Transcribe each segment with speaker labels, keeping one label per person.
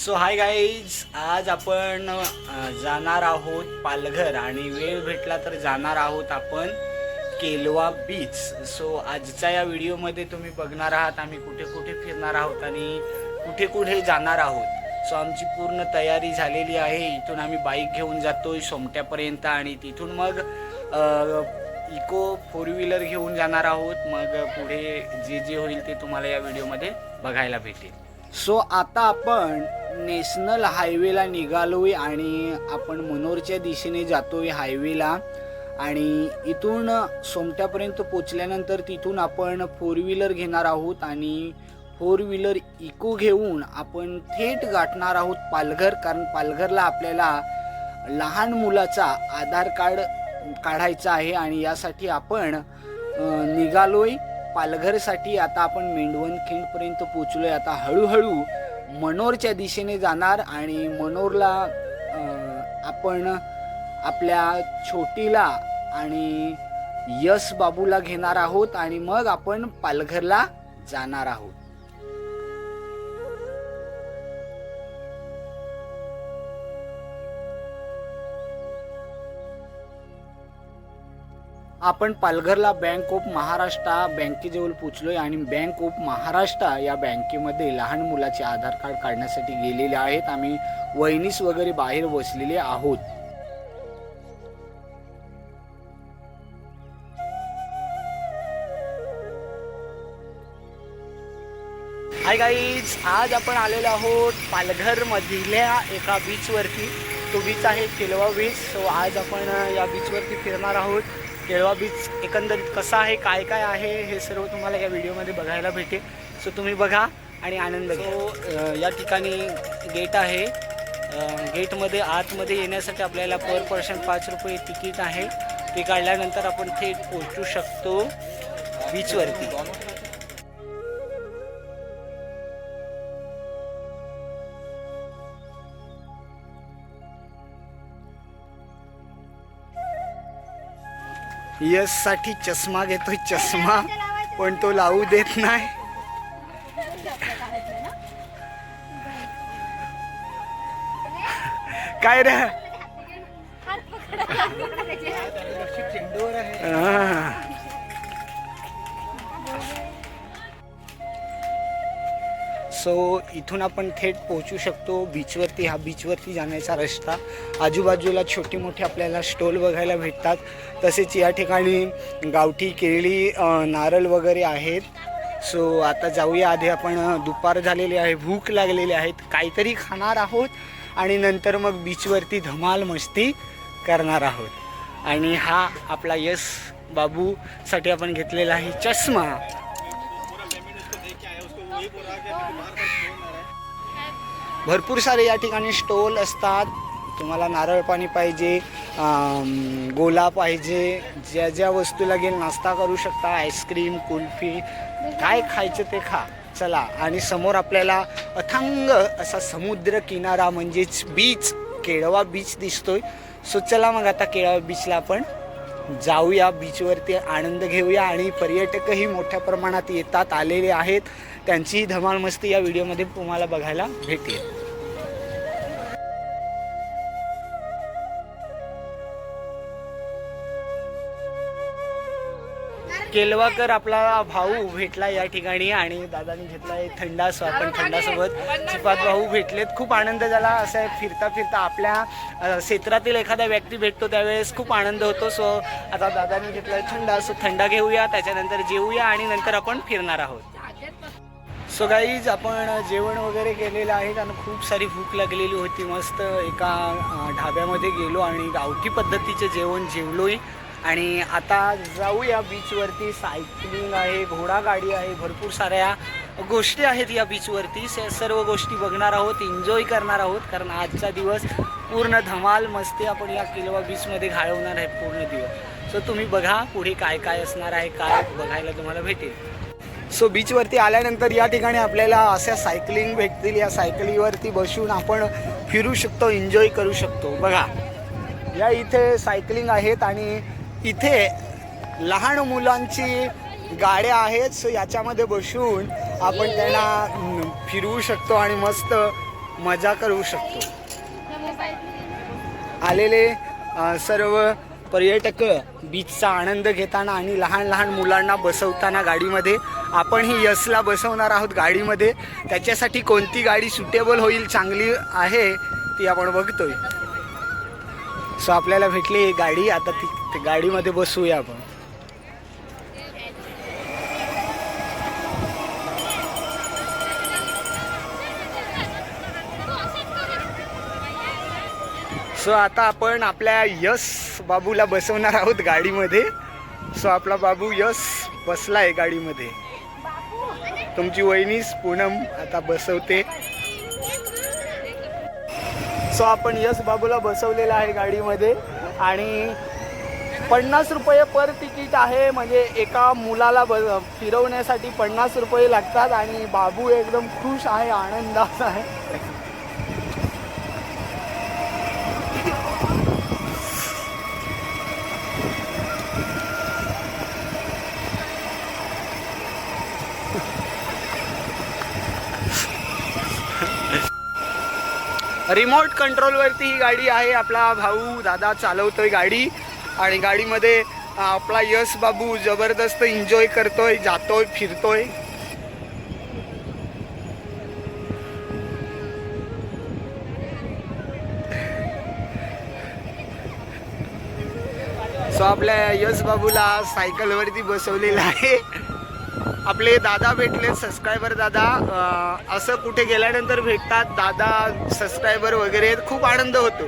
Speaker 1: So hi guys आज आपण जाणार आहोत पालघर आणि वेळ भेटला तर जाणार आहोत आपण केलवा बीच सो आजच्या या व्हिडिओमध्ये तुम्ही बघणार आहात आम्ही कुठे कुठे फिरणार आहोत आणि कुठे कुठे जाणार आहोत. सो आमची पूर्ण तयारी झालेली आहे. इथून आम्ही बाईक घेऊन जातो सोमट्यापर्यंत आणि तिथून मग इको फोर व्हीलर घेऊन जाणार आहोत. मग पुढे जे जे होईल ते तुम्हाला या व्हिडिओमध्ये बघायला भेटेल. सो आता आपण नॅशनल हायवेला निघालोय आणि आपण मनोरच्या दिशेने जातोय हायवेला आणि इथून सोमट्यापर्यंत पोचल्यानंतर तिथून आपण फोर व्हीलर घेणार आहोत आणि फोर व्हीलर इको घेऊन आपण थेट गाठणार आहोत पालघर कारण पालघरला आपल्याला लहान मुलाचा आधार कार्ड काढायचा आहे आणि यासाठी आपण निघालोय. पालघरसाठी आता आपण मेंढवण खिंडपर्यंत पोचलोय आता हळूहळू मनोरच्या दिशेने जाणार आणि मनोरला आपण आपल्या छोटीला आणि यश बाबूला घेणार आहोत आणि मग आपण पालघरला जाणार आहोत. आपण पालघरला बँक ऑफ महाराष्ट्र बँकेजवळ पोचलोय आणि बँक ऑफ महाराष्ट्र या बँकेमध्ये लहान मुलाचे आधार कार्ड काढण्यासाठी गेलेले आहेत. आम्ही वहिनीस वगैरे बाहेर बसलेले आहोत. हाय गाईज आज आपण आलेलो आहोत पालघर मधल्या एका बीचवरती तो बीच आहे केलवा बीच सो आज आपण या बीचवरती फिरणार आहोत. केळवा बीच एकंदरीत कसा आहे काय काय आहे हे सर्व तुम्हाला या व्हिडिओमध्ये बघायला भेटेल. सो तुम्ही बघा आणि आनंद घ्या. या ठिकाणी गेट आहे. गेटमध्ये आतमध्ये येण्यासाठी आपल्याला पर पर्सन पाच रुपये तिकीट आहे. ते काढल्यानंतर आपण थेट पोहोचू शकतो बीचवरती यससाठी चष्मा घेतोय चष्मा. पण तो लावू देत नाही. काय रे? सो इथून आपण थेट पोहोचू शकतो. बीचवरती हा बीचवरती जाण्याचा रस्ता. आजूबाजूला छोटे मोठी आपल्याला स्टॉल बघायला भेटतात. तसेच या ठिकाणी गावठी केळी नारळ वगैरे आहेत. सो आता जाऊया. आधी आपण दुपार झालेली आहे. भूक लागलेली आहेत काहीतरी खाणार आहोत आणि नंतर मग बीचवरती धमाल मस्ती करणार आहोत. आणि हा आपला यश बाबूसाठी आपण घेतलेला आहे चष्मा. भरपूर सारे या ठिकाणी स्टॉल असतात. तुम्हाला नारळ पाणी पाहिजे गोला पाहिजे ज्या ज्या वस्तू लागेल नाश्ता करू शकता आईस्क्रीम कुल्फी काय खायचं ते खा. चला आणि समोर आपल्याला अथांग असा समुद्र किनारा म्हणजेच बीच केळवा बीच दिसतोय. सो चला मग आता केळवा बीचला आपण जाऊया बीचवरती आनंद घेऊया आणि पर्यटकही मोठ्या प्रमाणात येतात आलेले आहेत. त्यांचीही धमाल मस्ती या व्हिडिओमध्ये तुम्हाला बघायला भेटेल. केलवाकर आपला भाऊ भेटला या ठिकाणी आणि दादाने घेतलाय थंडा सो आपण थंडासोबत चिपात भाऊ भेटलेत. खूप आनंद झाला. असं आहे, फिरता फिरता आपल्या क्षेत्रातील एखादा व्यक्ती भेटतो त्यावेळेस खूप आनंद होतो. सो आता दादाने घेतलाय थंडा सो थंडा घेऊया त्याच्यानंतर जेवूया आणि नंतर आपण फिरणार आहोत. सो गाईज आपण जेवण वगैरे केलेलं आहे आणि खूप सारी भूक लागलेली होती. मस्त एका ढाब्यामध्ये गेलो आणि गावठी पद्धतीचे जेवण जेवलोय. आणि आता जाऊया बीचवरती. सायकलिंग आहे घोडागाडी आहे भरपूर साऱ्या गोष्टी आहेत या बीचवरती. सर्व गोष्टी बघणार आहोत एन्जॉय करणार आहोत. कारण आजचा दिवस पूर्ण धमाल मस्ती आपण या किलवा बीचमध्ये घालवणार आहे पूर्ण दिवस. सो तुम्ही बघा पुढे काय काय असणार आहे काय बघायला तुम्हाला भेटेल. सो बीचवरती आल्यानंतर या ठिकाणी आपल्याला अशा सायकलिंग भेटतील. या सायकलीवरती बसून आपण फिरू शकतो एन्जॉय करू शकतो. बघा. या इथे सायकलिंग आहेत आणि इथे लहान मुलांची गाड्या आहेत सो याच्यामध्ये बसून आपण त्यांना फिरवू शकतो आणि मस्त मजा करू शकतो. आलेले सर्व पर्यटक बीचचा आनंद घेताना आणि लहान लहान मुलांना बसवताना गाडीमध्ये आपण ही यसला बसवणार आहोत गाडीमध्ये. त्याच्यासाठी कोणती गाडी सुटेबल होईल चांगली आहे ती आपण बघतोय. सो आपल्याला भेटली गाडी. आता ती गाडीमध्ये बसूया आपण. सो आता आपण आपल्या यस बाबूला बसवणार आहोत गाडीमध्ये. सो आपला बाबू यस बसलाय गाडीमध्ये. तुमची वहिनीस पूनम आता बसवते. सो आपण यस बाबूला बसवलेला आहे गाडीमध्ये. आणि पन्नास रुपये पर तिकीट आहे म्हणजे एका मुलाला ब फिरवण्यासाठी पन्नास रुपये लागतात आणि बाबू एकदम खुश आहे आनंदात आहे. रिमोट कंट्रोलवरती ही गाडी आहे. आपला भाऊ दादा चालवतोय गाडी आणि गाडीमध्ये आपला यश बाबू जबरदस्त एन्जॉय करतोय जातोय फिरतोय. सो आपल्या यश बाबूला सायकलवरती बसवलेला आहे. आपले दादा भेटले सबस्क्रायबर दादा. असं कुठे गेल्यानंतर भेटतात दादा सबस्क्रायबर वगैरे. खूप आनंद होतो.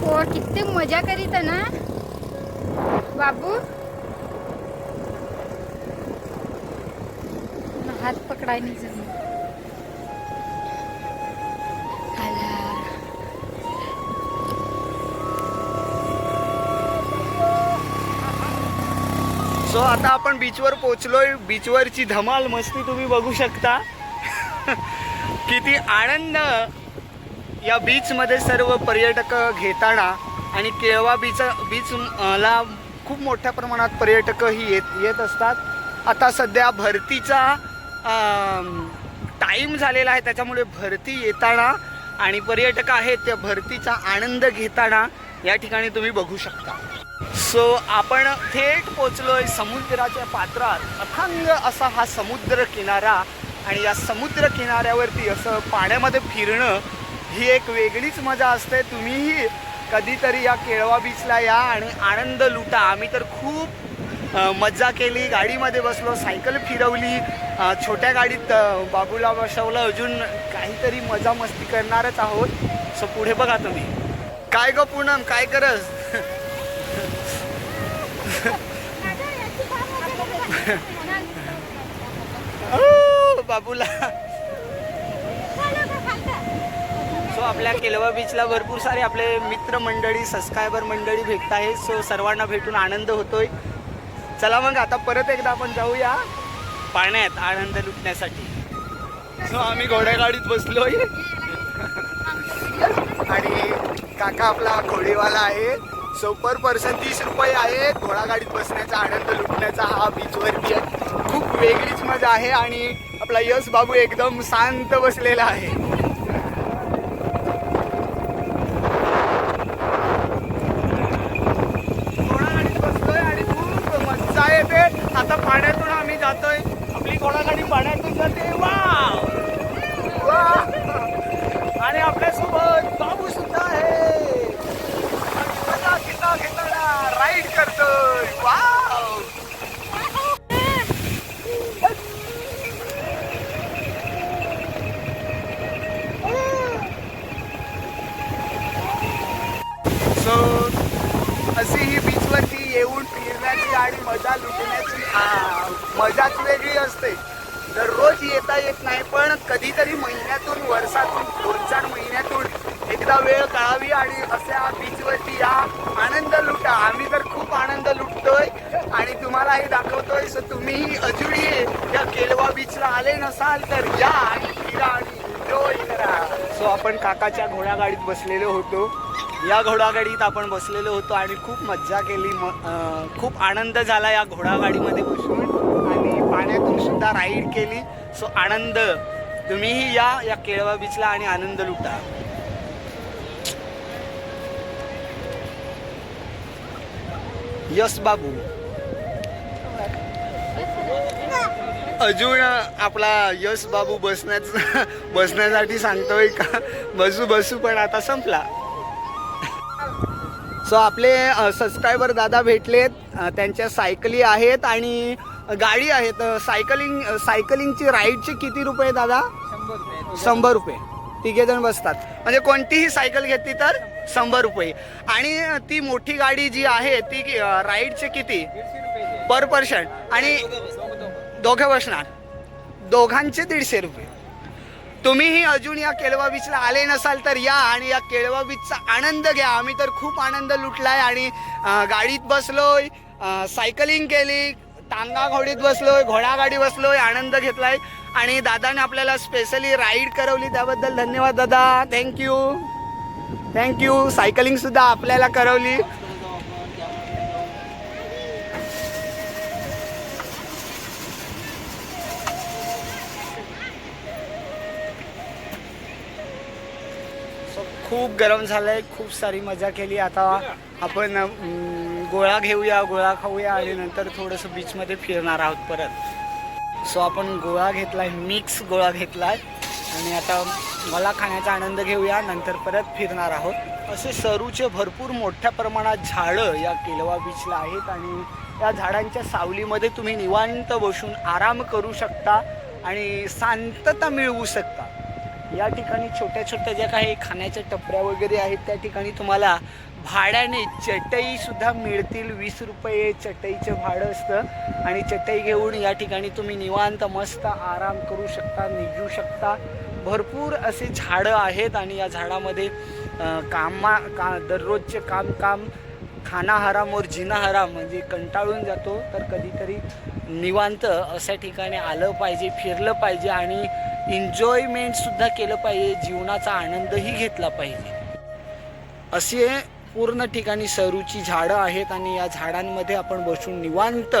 Speaker 2: हो किती मजा करीत ना? बाबू? हात पकडाय
Speaker 1: आता आपण बीचवर पोचलोय बीचवरची धमाल मस्ती तुम्ही बघू शकता. किती आनंद या बीचमध्ये सर्व पर्यटक घेताना आणि केळवा बीच बीच ला खूप मोठ्या प्रमाणात पर्यटकही येत येत असतात. आता सध्या भरतीचा टाईम झालेला आहे. त्याच्यामुळे भरती येताना आणि पर्यटक आहेत त्या भरतीचा आनंद घेताना या ठिकाणी तुम्ही बघू शकता. सो आपण थेट पोचलोय समुद्राच्या पात्रात. अथांग असा हा समुद्र किनारा आणि या समुद्र किनाऱ्यावरती असं पाण्यामध्ये फिरणं ही एक वेगळीच मजा असते. तुम्हीही कधीतरी या केळवा बीचला या आणि आनंद लुटा. आम्ही तर खूप मज्जा केली. गाडीमध्ये बसलो सायकल फिरवली. छोट्या गाडीत बाबूला बसवलं. अजून काहीतरी मजा मस्ती करणारच आहोत. सो पुढे बघा तुम्ही. काय ग पूनम? काय करस? बाबूला. सो आपल्या केलवा बीचला भरपूर सारे आपले मित्र मंडळी सबस्क्रायबर मंडळी भेटत आहेत सो सर्वांना भेटून आनंद होतोय. चला मग आता परत एकदा आपण जाऊया पाण्यात आनंद लुटण्यासाठी. सो आम्ही घोड्यागाडीत बसलोय. आणि काका आपला घोडेवाला आहे. सो पर पर्सन तीस रुपये आहे. घोडागाडीत बसण्याचा आनंद लुटण्याचा हा बीचवरती आहे. खूप वेगळीच मजा आहे आणि आपला यश बाबू एकदम शांत बसलेला आहे घोडागाडीत बसलोय आणि खूप मजा येते आता पाण्यातून आम्ही जातोय आपली घोडागाडी पाण्यातून जाते वाव वाव. आणि आपल्यासोबत बाबू सुद्धा आहे मजा घेता घेताना राईड करतोय वाव सो अशी ही बीचवरती येऊन फिरण्याची आणि मजा लुटण्याची आ, मजाच वेगळी असते. दररोज येता येत नाही पण कधीतरी महिन्यातून वर्षातून दोन चार महिन्यातून एकदा वेळ काढावी आणि अशा बीचवरती या आनंद लुटा. आम्ही तर खूप आनंद लुटतोय आणि तुम्हालाही दाखवतोय. सो तुम्ही अजूनही या केलवा बीचला आले नसाल तर या आणि फिरा आणि एन्जॉय करा. सो आपण काकाच्या घोडागाडीत बसलेलो होतो. या घोडागाडीत आपण बसलेलो होतो आणि खूप मज्जा केली. म खूप आनंद झाला या घोडागाडीमध्ये बसून आणि पाण्यातून सुद्धा राईड केली. सो आनंद. तुम्हीही या या केळवा बीचला आणि आनंद लुटा. यस बाबू. अजून आपला यश बाबू बसण्याच बसण्यासाठी सांगतोय का? बसू बसू पण आता संपला. सो आपले सबस्क्रायबर दादा भेटलेत. त्यांच्या सायकली आहेत आणि गाडी आहेत. सायकलिंग सायकलिंगची राईडचे किती रुपये दादा? शंभर रुपये. तिघे जण बसतात. म्हणजे कोणतीही सायकल घेतली तर शंभर रुपये. आणि ती मोठी गाडी जी आहे ती राईडचे किती? Per person. आणि दोघे बसणार. दोघांचे दीडशे रुपये. तुम्हीही अजून या केळवा बीचला आले नसाल तर या आणि या केळवा बीचचा आनंद घ्या. आम्ही तर खूप आनंद लुटलाय आणि गाडीत बसलोय सायकलिंग केली टांगा घोडीत बसलोय घोडागाडी बसलोय आनंद घेतलाय. आणि दादाने आपल्याला स्पेशली राईड करवली त्याबद्दल धन्यवाद दादा. थँक्यू थँक्यू सायकलिंग सुद्धा आपल्याला करवली. खूप गरम झालंय खूप सारी मजा केली. आता आपण गोळा घेऊया गोळा खाऊया आणि नंतर थोडंसं बीचमध्ये फिरणार आहोत परत. सो आपण गोळा घेतलाय मिक्स गोळा घेतलाय. आणि आता मला खाण्याचा आनंद घेऊया नंतर परत फिरणार आहोत. असे सरूचे भरपूर मोठ्या प्रमाणात झाडं या केलवा बीचला आहेत आणि या झाडांच्या सावलीमध्ये तुम्ही निवांत बसून आराम करू शकता आणि शांतता मिळवू शकता. या ठिकाणी छोट्या छोट्या ज्या काही खाण्याच्या टपऱ्या वगैरे आहेत त्या ठिकाणी तुम्हाला भाड्याने चटई सुद्धा मिळतील. वीस रुपये चटईचं भाडं असतं. आणि चटई घेऊन या ठिकाणी तुम्ही निवांत मस्त आराम करू शकता निघू शकता. भरपूर असे झाडं आहेत आणि या झाडामध्ये कामा का दररोजचे काम काम खाना हराम और जिना हराम म्हणजे कंटाळून जातो तर कधीतरी निवांत अशा ठिकाणी आलं पाहिजे फिरलं पाहिजे आणि एन्जॉयमेंटसुद्धा केलं पाहिजे जीवनाचा आनंदही घेतला पाहिजे. असे पूर्ण ठिकाणी सरूची झाडं आहेत आणि या झाडांमध्ये आपण बसून निवांत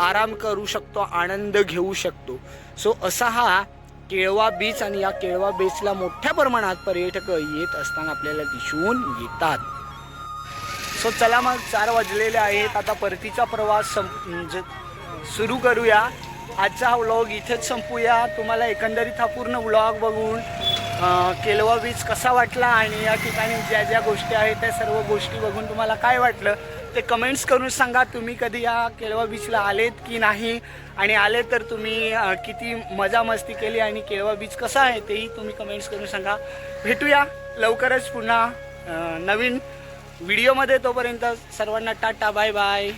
Speaker 1: आराम करू शकतो आनंद घेऊ शकतो. सो असा हा केळवा बीच आणि या केळवा बीचला मोठ्या प्रमाणात पर्यटक येत असताना आपल्याला दिसून येतात. सो चला मग चार वाजलेले आहेत. आता परतीचा प्रवास संप म्हणजे सुरू करूया. आजचा हा व्लॉग इथेच संपूया. तुम्हाला एकंदरीत हा पूर्ण व्लॉग बघून केलवा बीच कसा वाटला आणि या ठिकाणी ज्या ज्या गोष्टी आहेत त्या सर्व गोष्टी बघून तुम्हाला काय वाटलं ते कमेंट्स करून सांगा. तुम्ही कधी या केळवा बीचला आलेत की नाही? आणि आले तर तुम्ही किती मजा मस्ती केली आणि केळवा बीच कसा आहे तेही तुम्ही कमेंट्स करून सांगा. भेटूया लवकरच पुन्हा नवीन व्हिडिओमध्ये तोपर्यंत सर्वांना टाटा बाय बाय.